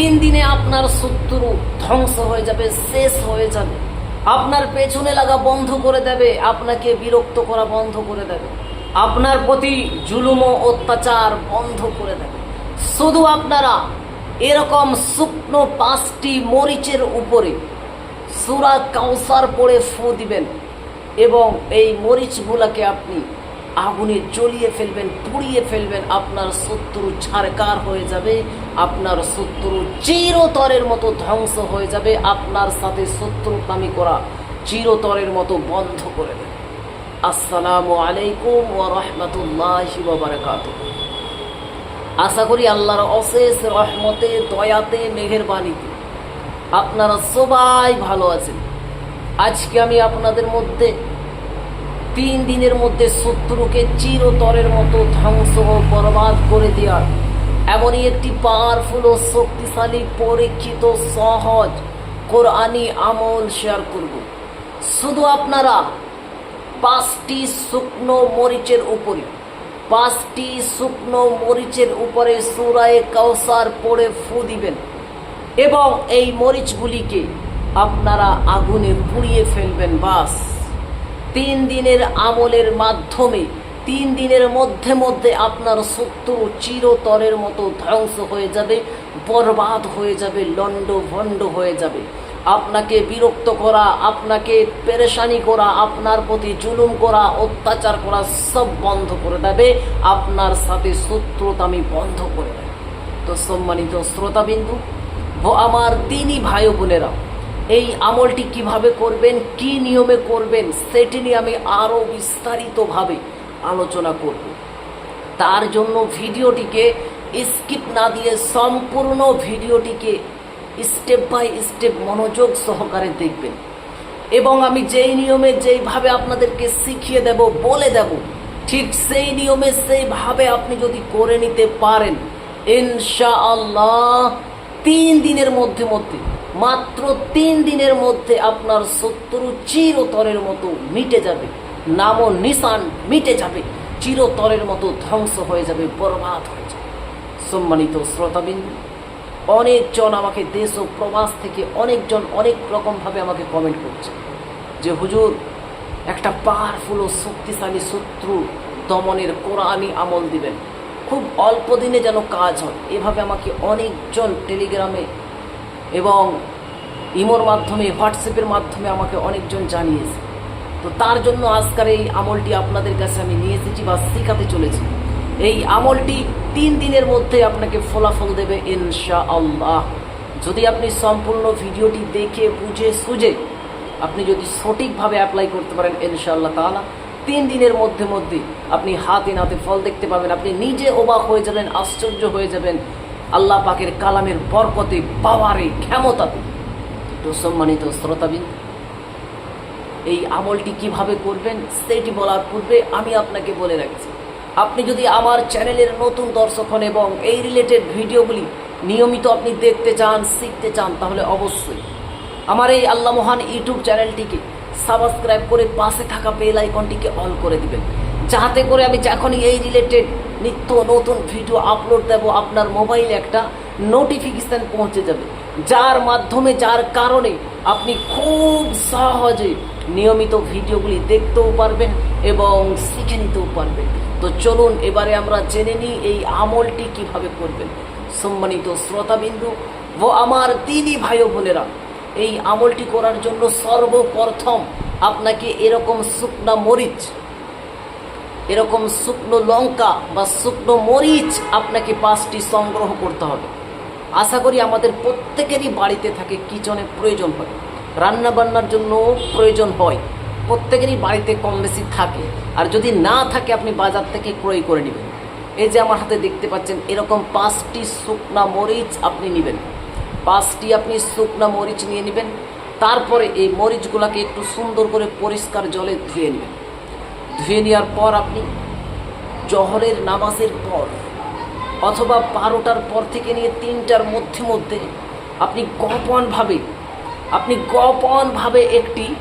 তিন দিনে আপনার শত্রু ধ্বংস হয়ে যাবে, শেষ হয়ে যাবে। আপনার পেছনে লাগা বন্ধ করে দেবে, আপনাকে বিরক্ত করা বন্ধ করে দেবে। আপনার প্রতি জুলুম অত্যাচার বন্ধ করে দেবে। শুধু আপনারা, এরকম শুকনো পাঁচটি মরিচের উপরে সুরা কাউসার পড়ে ফু দিবেন এবং এই মরিচগুলাকে আপনি আগুনে জ্বলিয়ে ফেলবেন, পুড়িয়ে ফেলবেন, আপনার শত্রু ছাড়কার হয়ে যাবে, আপনার শত্রু চিরতরের মতো ধ্বংস হয়ে যাবে, আপনার সাথে শত্রুতামি করা চিরতরের মতো বন্ধ করে দেবে। আসসালামু আলাইকুম ও রাহমাতুল্লাহি আশা করি আল্লাহর অশেষ রহমতে, দয়াতে, মেহেরবানিতে আপনারা সবাই ভালো আছেন। আজকে আমি আপনাদের মধ্যে তিন দিনের মধ্যে শত্রুকে চিরতরের মতো ধ্বংস বরবাদ করে দেওয়ার। এমনই একটি পাওয়ারফুল ও শক্তিশালী পরীক্ষিত সহজ কোরআনি আমল শেয়ার করব। শুধু আপনারা পাঁচটি শুকনো মরিচের উপরে, পাঁচটি শুকনো মরিচের উপরে সুরায় কাউসার পড়ে ফু দিবেন এবং এই মরিচগুলিকে আপনারা আগুনে পুড়িয়ে ফেলবেন, বাস। তিন দিনের আমলের মাধ্যমে, তিন দিনের মধ্যে মধ্যে আপনার শত্রু চিরতরের মতো ধ্বংস হয়ে যাবে, বরবাদ হয়ে যাবে লন্ড ভণ্ড হয়ে যাবে। আপনাকে বিরক্ত করা, আপনাকে পেরেশানি করা, আপনার প্রতি জুলুম করা, অত্যাচার করা সব বন্ধ করে দেবে। আপনার সাথে শত্রুতা আমি বন্ধ করে দেবে। তো সম্মানিত শ্রোতাবিন্দু, ও আমার তিনি ভাই ও বোনেরা এই আমলটি কীভাবে করবেন, কি নিয়মে করবেন, সেটি নিয়ে আমি আরও বিস্তারিতভাবে আলোচনা করব। তার জন্য ভিডিওটিকে স্কিপ না দিয়ে সম্পূর্ণ ভিডিওটিকে স্টেপ বাই স্টেপ মনোযোগ সহকারে দেখবেন। এবং আমি যেই নিয়মে যেইভাবে আপনাদেরকে শিখিয়ে দেব, বলে দেব, ঠিক সেই নিয়মে সেইভাবে আপনি যদি করে নিতে পারেন, ইনশাআল্লাহ তিন দিনের মধ্যে মধ্যে মাত্র তিন দিনের মধ্যে আপনার শত্রু চিরতরের মতো মিটে যাবে নাম ও নিশান মিটে যাবে, চিরতরের মতো ধ্বংস হয়ে যাবে, বরবাদ হয়ে যাবে। সম্মানিত শ্রোতাবিন্দু অনেকজন আমাকে দেশ ও প্রবাস থেকে অনেকজন অনেক রকমভাবে আমাকে কমেন্ট করছে যে, হুজুর, একটা পাওয়ারফুল ও শক্তিশালী শত্রু দমনের কোরআনই আমল দিবেন। খুব অল্প দিনে যেন কাজ হয়। এভাবে আমাকে অনেকজন টেলিগ্রামে এবং ইমোর মাধ্যমে, হোয়াটসঅ্যাপের মাধ্যমে আমাকে অনেকজন জানিয়েছে। তো তার জন্য আজকাল এই আমলটি আপনাদের কাছে আমি নিয়ে এসেছি বা শেখাতে চলেছি। এই আমলটি তিন দিনের মধ্যে আপনাকে ফলাফল দেবে ইনশা আল্লাহ যদি আপনি সম্পূর্ণ ভিডিওটি দেখে, বুঝে সুঝে আপনি যদি সঠিকভাবে অ্যাপ্লাই করতে পারেন ইনশাআল্লাহ তাআলা, তিন দিনের মধ্যে মধ্যে আপনি হাতে নাতে ফল দেখতে পাবেন, আপনি নিজে অবাক হয়ে যাবেন, আশ্চর্য হয়ে যাবেন আল্লাহ পাকের কালামের বরকতে, পাওয়ারে, ক্ষমতাতে। তো সম্মানিত শ্রোতাবিন, এই আমলটি কীভাবে করবেন, সেটি বলার পূর্বে আমি আপনাকে বলে রাখছি। আপনি যদি আমার চ্যানেলের নতুন দর্শক হন এবং এই রিলেটেড ভিডিওগুলি নিয়মিত আপনি দেখতে চান, শিখতে চান, তাহলে অবশ্যই আমার এই আল্লাহ মহান ইউটিউব চ্যানেলটিকে সাবস্ক্রাইব করে পাশে থাকা বেল আইকনটিকে অন করে দিবেন। যাতে করে আমি যখনই এই রিলেটেড নিত্য নতুন ভিডিও আপলোড দেব, আপনার মোবাইলে একটা নোটিফিকেশান পৌঁছে যাবে। যার মাধ্যমে, যার কারণে আপনি খুব সহজে নিয়মিত ভিডিওগুলি দেখতেও পারবেন এবং শিখে নিতেও পারবেন। তো চলুন, এবারে আমরা জেনে নিই এই আমলটি কীভাবে করবেন। সম্মানিত শ্রোতাবিন্দু ও আমার দিদি ভাই বোনেরা, এই আমলটি করার জন্য সর্বপ্রথম আপনাকে এরকম শুকনা মরিচ এরকম শুকনো লঙ্কা বা শুকনো মরিচ আপনাকে পাঁচটি সংগ্রহ করতে হবে। আশা করি আমাদের প্রত্যেকেরই বাড়িতে থাকে কিচনে প্রয়োজন হয়। রান্না বান্নার জন্য প্রয়োজন হয়। প্রত্যেকেরই বাড়িতে কম বেশি থাকে। আর যদি না থাকে, আপনি বাজার থেকে ক্রয় করে নেবেন। এই যে আমার হাতে দেখতে পাচ্ছেন, এরকম পাঁচটি শুকনা মরিচ আপনি নেবেন। পাঁচটি আপনি শুকনা মরিচ নিয়ে নেবেন। তারপরে এই মরিচগুলোকে একটু সুন্দর করে পরিষ্কার জলে ধুয়ে নেবেন। ধুয়ে নেওয়ার পর আপনি জহরের নামাজের পর অথবা বারোটার পর থেকে নিয়ে তিনটার মধ্যে মধ্যে আপনি গপনভাবে আপনি গপনভাবে একটি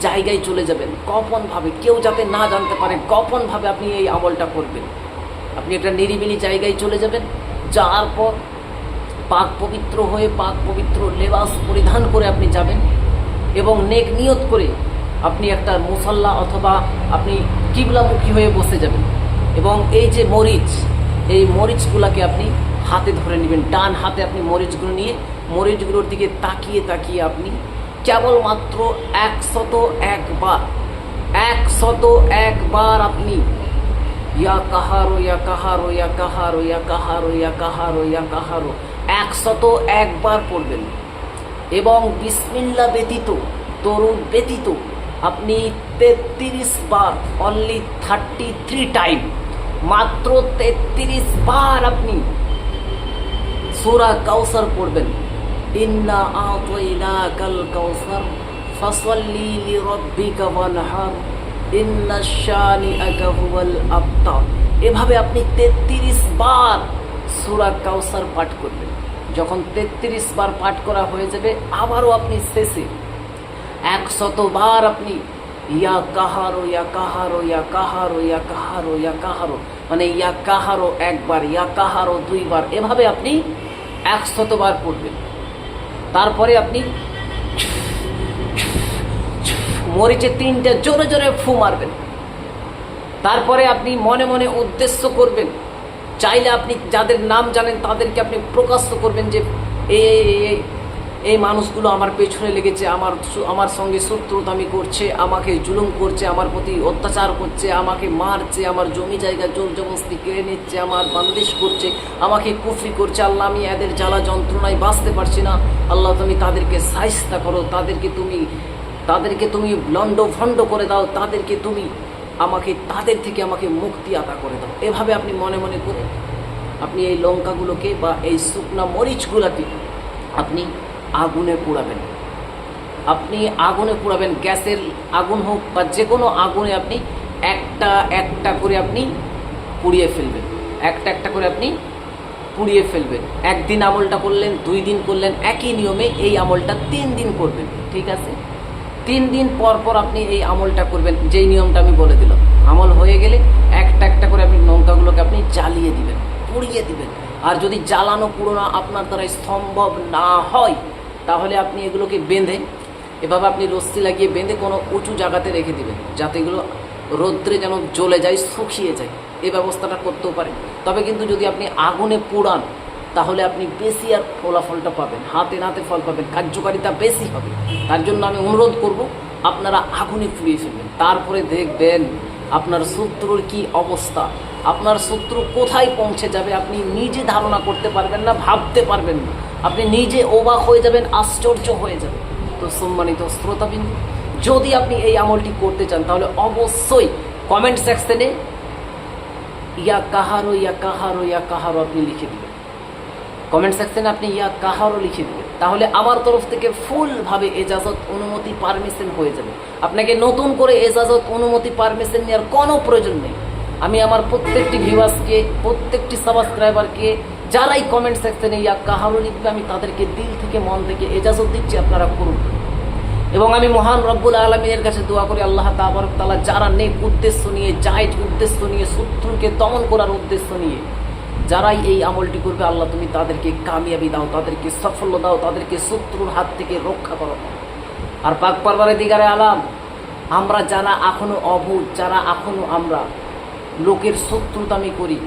জায়গায় চলে যাবেন। গোপনভাবে, কেউ যাতে না জানতে পারে, গোপনভাবে আপনি এই আমলটা করবেন। আপনি একটা নিরিবিলি জায়গায় চলে যাবেন, যাওয়ার পর পাক পবিত্র হয়ে পাক পবিত্র লেবাস পরিধান করে আপনি যাবেন এবং নেক নিয়ত করে আপনি একটা মুসল্লা অথবা আপনি কিবলামুখী হয়ে বসে যাবেন। এবং এই যে মরিচ, এই মরিচগুলোকে আপনি হাতে ধরে নেবেন। ডান হাতে আপনি মরিচগুলো নিয়ে মরিচগুলোর দিকে তাকিয়ে তাকিয়ে আপনি কেবলমাত্র একশত একবার একশত একবার আপনি ইয়া কাহারো ইয়া কাহারো ইয়া কাহারো ইয়া কাহারো ইয়া কাহারো ইয়া কাহারো, একশত একবার পড়বেন। এবং বিসমিল্লা ব্যতীত, তরুণ ব্যতীত আপনি তেত্রিশ বার অনলি থার্টি থ্রি টাইম মাত্র তেত্রিশ বার আপনি সোরা কাউসার পড়বেন। ইন্না আতইনা কাল কাউসার ফাসল্লি লিরাব্বিকা ওয়ানহার, ইন্না শানিআকা হুয়াল আবতার। এভাবে আপনি 33 বার সূরা কাউসার পাঠ করবেন। যখন 33 বার পাঠ করা হয়ে যাবে, আবারও আপনি শেষে একশত বার আপনি, ইয়া কাহারো ইয়া কাহারো ইয়া কাহারো ইয়া কাহারো ইয়া কাহারো মানে ইয়া কাহারো একবার, ইয়া কাহারো দুইবার, এভাবে আপনি একশত বার পড়বেন তারপরে আপনি মরিচে তিনটে জোরে জোরে ফু মারবেন। তারপরে আপনি মনে মনে উদ্দেশ্য করবেন। চাইলে আপনি যাদের নাম জানেন তাদেরকে আপনি প্রকাশ করবেন যে এই এই মানুষগুলো আমার পেছনে লেগেছে, আমার আমার সঙ্গে শত্রুতামি করছে, আমাকে জুলুম করছে, আমার প্রতি অত্যাচার করছে, আমাকে মারছে, আমার জমি জায়গা জোর জবস্তি কেড়ে নিচ্ছে, আমার বাংলাদেশ করছে, আমাকে কুফরি করছে, আল্লাহ আমি এদের জ্বালা যন্ত্রণায় বাঁচতে পারছি না। আল্লাহ তুমি তাদেরকে সাহিস্তা করো, তাদেরকে তুমি তাদেরকে তুমি লন্ড ভণ্ড করে দাও, তাদেরকে তুমি আমাকে, তাদের থেকে আমাকে মুক্তি আতা করে দাও। এভাবে আপনি মনে মনে করে আপনি এই লঙ্কাগুলোকে বা এই শুকনা মরিচগুলোকে আপনি আগুনে পোড়াবেন। আপনি আগুনে পোড়াবেন, গ্যাসের আগুন হোক বা যে কোনো আগুনে আপনি একটা একটা করে আপনি পুড়িয়ে ফেলবেন। একটা একটা করে আপনি পুড়িয়ে ফেলবেন। একদিন আমলটা করলেন, দুই দিন করলেন, একই নিয়মে এই আমলটা তিন দিন করবেন, ঠিক আছে? তিন দিন পর পর আপনি এই আমলটা করবেন, যেই নিয়মটা আমি বলে দিলাম। আমল হয়ে গেলে একটা একটা করে আপনি লঙ্কাগুলোকে আপনি জ্বালিয়ে দিবেন, পুড়িয়ে দিবেন। আর যদি জ্বালানো পুরোনো আপনার দ্বারা সম্ভব না হয় তাহলে আপনি এগুলোকে বেঁধে, এভাবে আপনি রস্তি লাগিয়ে বেঁধে কোনো উঁচু জায়গাতে রেখে দিবেন, যাতে এগুলো রৌদ্রে যেন জ্বলে যায়, শুকিয়ে যায়। এই ব্যবস্থাটা করতেও পারেন। তবে কিন্তু যদি আপনি আগুনে পোড়ান, তাহলে আপনি বেশি আর ফলাফলটা পাবেন, হাতে নাতে ফল পাবেন, কার্যকারিতা বেশি হবে। তার জন্য আমি অনুরোধ করব, আপনারা আগুনে পুড়িয়ে ফেলবেন। তারপরে দেখবেন আপনার শত্রুর কি অবস্থা, আপনার শত্রু কোথায় পৌঁছে যাবে, আপনি নিজে ধারণা করতে পারবেন না, ভাবতে পারবেন না। আপনি নিজে অবাক হয়ে যাবেন, আশ্চর্য হয়ে যাবেন। তো সম্মানিত শ্রোতাবিন্দু, যদি আপনি এই আমলটি করতে চান, তাহলে অবশ্যই কমেন্ট সেকশনে ইয়া কাহারো ইয়া কাহারো ইয়া কাহারো আপনি লিখে দিবেন। কমেন্ট সেকশনে আপনি ইয়া কাহারও লিখে দেবেন। তাহলে আমার তরফ থেকে ফুলভাবে এজাজত অনুমতি পারমিশন হয়ে যাবে। আপনাকে নতুন করে এজাজত অনুমতি পারমিশন নেওয়ার কোনো প্রয়োজন নেই। আমি আমার প্রত্যেকটি ভিউয়ার্সকে প্রত্যেকটি সাবস্ক্রাইবারকে যারাই কমেন্ট সেকশনে ইয়া কাহারও লিখবে আমি তাদেরকে দিল থেকে, মন থেকে এজাজত দিচ্ছি, আপনারা করুন। এবং আমি মহান রব্বুল আলমীর কাছে দোয়া করি, আল্লাহ তাবারক তালা যারা নেক উদ্দেশ্য নিয়ে, জায়জ উদ্দেশ্য নিয়ে, শত্রুকে দমন করার উদ্দেশ্য নিয়ে, যারাই এই আমলটি করবে, আল্লাহ তুমি তাদেরকে কামিয়াবি দাও, তাদেরকে সাফল্য দাও, তাদেরকে শত্রুর হাত থেকে রক্ষা করো। আর পাক পারবারে দিগারে আলাম, আমরা যারা এখনও অভূত যারা এখনও আমরা লোকের শত্রুতামি করি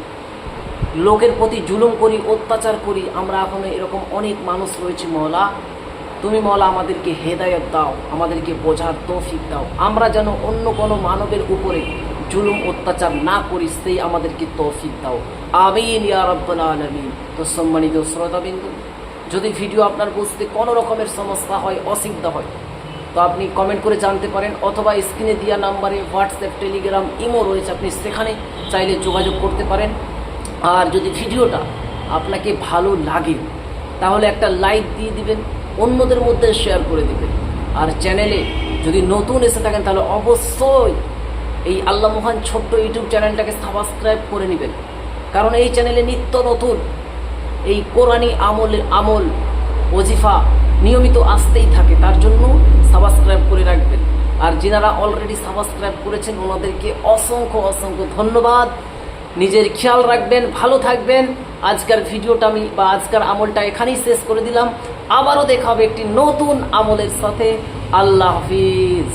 লোকের প্রতি জুলুম করি, অত্যাচার করি, আমরা এখনও এরকম অনেক মানুষ রয়েছে মহলা। তুমি মহলা আমাদেরকে হেদায়ত দাও, আমাদেরকে বোঝার তৌফিক দাও। আমরা যেন অন্য কোনো মানবের উপরে জুলুম, অত্যাচার না করি, সেই আমাদেরকে তৌফিক দাও। আমিন ইয়া আলামিন। তো সম্মানিত শ্রোতাবিন্দু, যদি ভিডিও আপনার বুঝতে কোনো রকমের সমস্যা হয়, অসুবিধা হয়, তো আপনি কমেন্ট করে জানতে পারেন, অথবা স্ক্রিনে দেওয়া নাম্বারে হোয়াটসঅ্যাপ টেলিগ্রাম ইমো রয়েছে, আপনি সেখানে চাইলে যোগাযোগ করতে পারেন। আর যদি ভিডিওটা আপনাকে ভালো লাগে, তাহলে একটা লাইক দিয়ে দিবেন, অন্যদের মধ্যে শেয়ার করে দিবেন। আর চ্যানেলে যদি নতুন এসে থাকেন, তাহলে অবশ্যই এই আল্লাহ মহান ছোট্ট ইউটিউব চ্যানেলটাকে সাবস্ক্রাইব করে নেবেন। কারণ এই চ্যানেলে নিত্য নতুন এই কোরআনী আমলের আমল, ওজিফা নিয়মিত আসতেই থাকে। তার জন্য সাবস্ক্রাইব করে রাখবেন। আর যিনারা অলরেডি সাবস্ক্রাইব করেছেন, ওনাদেরকে অসংখ্য অসংখ্য ধন্যবাদ। নিজের খেয়াল রাখবেন, ভালো থাকবেন। আজকের ভিডিওটা আমি বা আজকের আমলটা এখানেই শেষ করে দিলাম। আবারও দেখা হবে একটি নতুন আমলের সাথে। আল্লাহ হাফিজ।